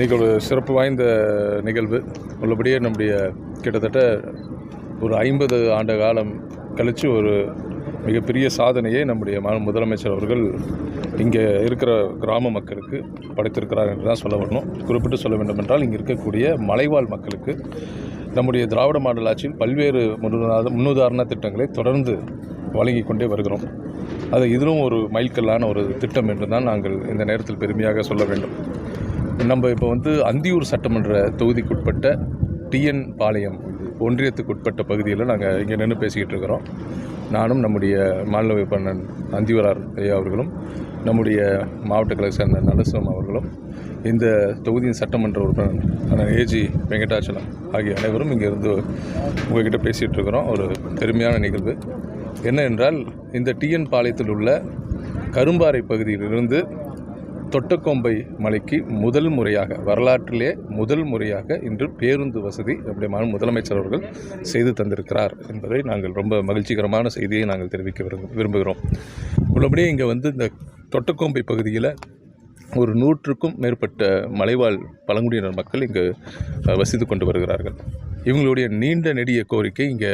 இன்றைக்கி ஒரு சிறப்பு வாய்ந்த நிகழ்வு. உள்ளபடியே நம்முடைய கிட்டத்தட்ட ஒரு ஐம்பது ஆண்டு காலம் கழித்து ஒரு மிகப்பெரிய சாதனையை நம்முடைய ம முதலமைச்சர் அவர்கள் இங்கே இருக்கிற கிராம மக்களுக்கு படைத்திருக்கிறார் என்று தான் சொல்ல வரணும். குறிப்பிட்டு சொல்ல வேண்டும் என்றால் இங்கே இருக்கக்கூடிய மலைவாழ் மக்களுக்கு நம்முடைய திராவிட மாடல் ஆட்சியில் பல்வேறு முன்னுதாரண முன்னுதாரண திட்டங்களை தொடர்ந்து வழங்கி கொண்டே வருகிறோம். அது இதுவும் ஒரு மைல்கல்லான ஒரு திட்டம் என்று தான் நாங்கள் இந்த நேரத்தில் பெருமையாக சொல்ல வேண்டும். நம்ம இப்போ வந்து அந்தியூர் சட்டமன்ற தொகுதிக்குட்பட்ட டிஎன் பாளையம் ஒன்றியத்துக்குட்பட்ட பகுதியில் நாங்கள் இங்கே நின்று பேசிக்கிட்டு இருக்கிறோம். நானும் நம்முடைய மாநில விற்பனன் அந்திவரார் ஐயா அவர்களும் நம்முடைய மாவட்ட கலெக்டர் சேர்ந்த நலசிவம் அவர்களும் இந்த தொகுதியின் சட்டமன்ற உறுப்பினர் அண்ணன் ஏஜி வெங்கடாச்சலம் ஆகிய அனைவரும் இங்கே இருந்து உங்ககிட்ட பேசிகிட்டு இருக்கிறோம். ஒரு பெருமையான நிகழ்வு. என்ன என்றால் இந்த டிஎன் பாளையத்தில் உள்ள கரும்பாறை பகுதியிலிருந்து தொட்டக்கொம்பை மலைக்கு முதல் முறையாக வரலாற்றிலே முதல் முறையாக இன்று பேருந்து வசதி நம்முடைய முதலமைச்சர் அவர்கள் செய்து தந்திருக்கிறார் என்பதை நாங்கள் ரொம்ப மகிழ்ச்சிகரமான செய்தியை நாங்கள் தெரிவிக்க விரும்பு விரும்புகிறோம். உள்ளபடியே இங்கே வந்து இந்த தொட்டக்கொம்பை பகுதியில் ஒரு நூற்றுக்கும் மேற்பட்ட மலைவாழ் பழங்குடியினர் மக்கள் இங்கு வசித்து கொண்டு வருகிறார்கள். இவங்களுடைய நீண்ட நெடிய கோரிக்கை இங்கே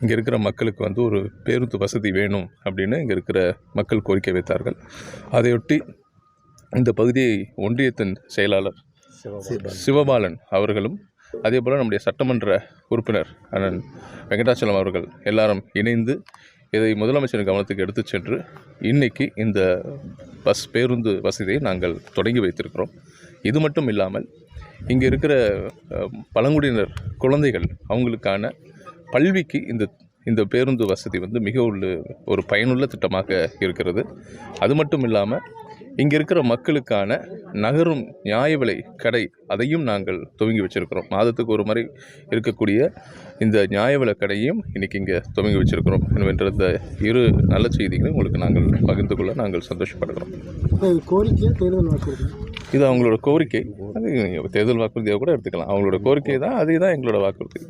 இங்கே இருக்கிற மக்களுக்கு வந்து ஒரு பேருந்து வசதி வேணும் அப்படின்னு இங்கே இருக்கிற மக்கள் கோரிக்கை வைத்தார்கள். அதையொட்டி இந்த பகுதியை ஒன்றியத்தின் செயலாளர் சிவபாலன். அவர்களும் அதே போல் நம்முடைய சட்டமன்ற உறுப்பினர் அண்ணன் வெங்கடாச்சலம் அவர்கள் எல்லாரும் இணைந்து இதை முதலமைச்சரின் கவனத்துக்கு எடுத்துச் சென்று இன்னைக்கு இந்த பஸ் பேருந்து வசதியை நாங்கள் தொடங்கி வைத்திருக்கிறோம். இது மட்டும் இல்லாமல் இங்கே இருக்கிற பழங்குடியினர் குழந்தைகள் அவங்களுக்கான கல்விக்கு இந்த இந்த பேருந்து வசதி வந்து மிக உள்ள ஒரு பயனுள்ள திட்டமாக இருக்கிறது. அது மட்டும் இல்லாமல் இங்கே இருக்கிற மக்களுக்கான நகரும் நியாய விலை கடை அதையும் நாங்கள் துவங்கி வச்சிருக்கிறோம். மாதத்துக்கு ஒரு முறை இருக்கக்கூடிய இந்த நியாய விலை கடையும் இன்னைக்கு இங்கே துவங்கி வச்சிருக்கிறோம். என்ற இந்த இரு நல்ல செய்திகளை உங்களுக்கு நாங்கள் பகிர்ந்து கொள்ள நாங்கள் சந்தோஷப்படுகிறோம். இது கோரிக்கையா தேர்தல் வாக்குறுதி? இது அவங்களோட கோரிக்கை. அது தேர்தல் வாக்குறுதியாக கூட எடுத்துக்கலாம். அவங்களோட கோரிக்கை தான் அதே தான் எங்களோட வாக்குறுதி.